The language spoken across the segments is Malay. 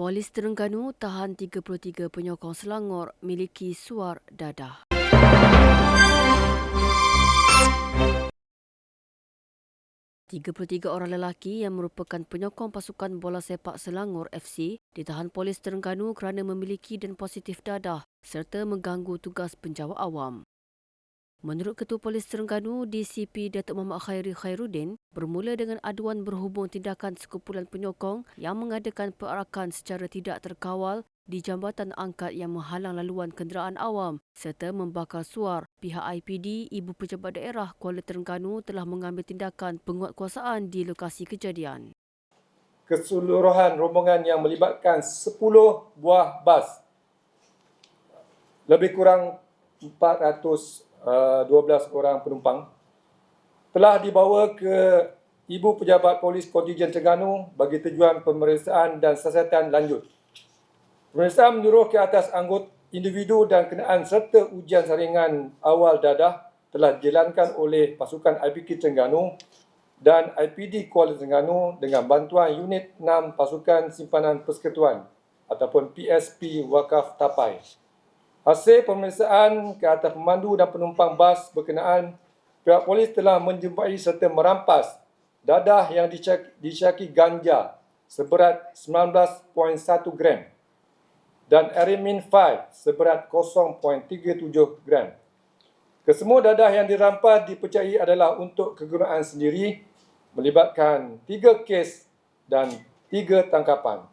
Polis Terengganu tahan 33 penyokong Selangor miliki suar dadah. Tiga puluh tiga orang lelaki yang merupakan penyokong pasukan bola sepak Selangor FC ditahan polis Terengganu kerana memiliki dan positif dadah serta mengganggu tugas penjawat awam. Menurut Ketua Polis Terengganu, DCP Datuk Muhammad Khairi Khairuddin, bermula dengan aduan berhubung tindakan sekumpulan penyokong yang mengadakan perarakan secara tidak terkawal di jambatan angkat yang menghalang laluan kenderaan awam serta membakar suar, pihak IPD Ibu Pejabat Daerah Kuala Terengganu telah mengambil tindakan penguatkuasaan di lokasi kejadian. Keseluruhan rombongan yang melibatkan 10 buah bas lebih kurang 400 12 uh, orang penumpang telah dibawa ke Ibu Pejabat Polis Kontijen Terengganu bagi tujuan pemeriksaan dan siasatan lanjut. Pemeriksaan menyuruh ke atas anggota individu dan kenaan serta ujian saringan awal dadah telah dijalankan oleh pasukan IPK Terengganu dan IPD Kuala Terengganu dengan bantuan unit 6 pasukan simpanan persekutuan ataupun PSP Wakaf Tapai. Hasil pemeriksaan ke atas pemandu dan penumpang bas berkenaan, pihak polis telah menjumpai serta merampas dadah yang disyaki ganja seberat 19.1 gram dan Arimin 5 seberat 0.37 gram. Kesemua dadah yang dirampas dipercayai adalah untuk kegunaan sendiri melibatkan tiga kes dan tiga tangkapan.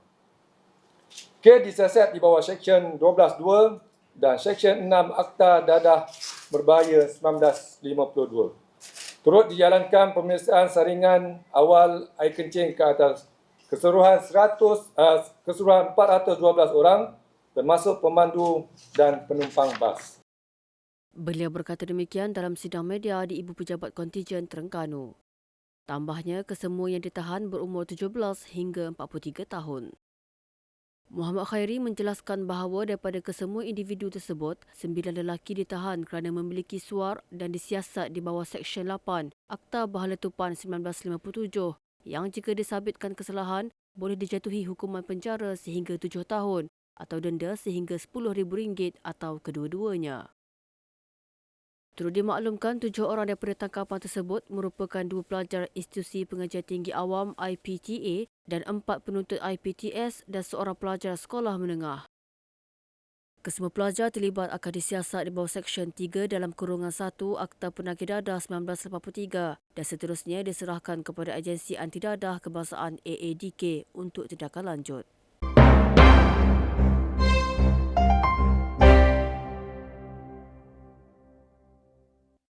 Kes disiasat di bawah Seksyen 12.2 dan Seksyen 6 Akta Dadah Berbahaya 1952. Turut dijalankan pemeriksaan saringan awal air kencing ke atas keseluruhan 100 uh, keseluruhan 412 orang termasuk pemandu dan penumpang bas. Beliau berkata demikian dalam sidang media di Ibu Pejabat Kontijen Terengganu. Tambahnya, kesemua yang ditahan berumur 17 hingga 43 tahun. Muhammad Khairi menjelaskan bahawa daripada kesemua individu tersebut, sembilan lelaki ditahan kerana memiliki suar dan disiasat di bawah Seksyen 8 Akta Bahala Tupan 1957 yang jika disabitkan kesalahan boleh dijatuhi hukuman penjara sehingga tujuh tahun atau denda sehingga RM10,000 atau kedua-duanya. Turut dimaklumkan tujuh orang daripada tangkapan tersebut merupakan dua pelajar institusi pengajian tinggi awam IPTA dan empat penuntut IPTS dan seorang pelajar sekolah menengah. Kesemua pelajar terlibat akan disiasat di bawah Seksyen 3 dalam kurungan 1 Akta Penagih Dadah 1983 dan seterusnya diserahkan kepada Agensi Anti Dadah Kebangsaan AADK untuk tindakan lanjut.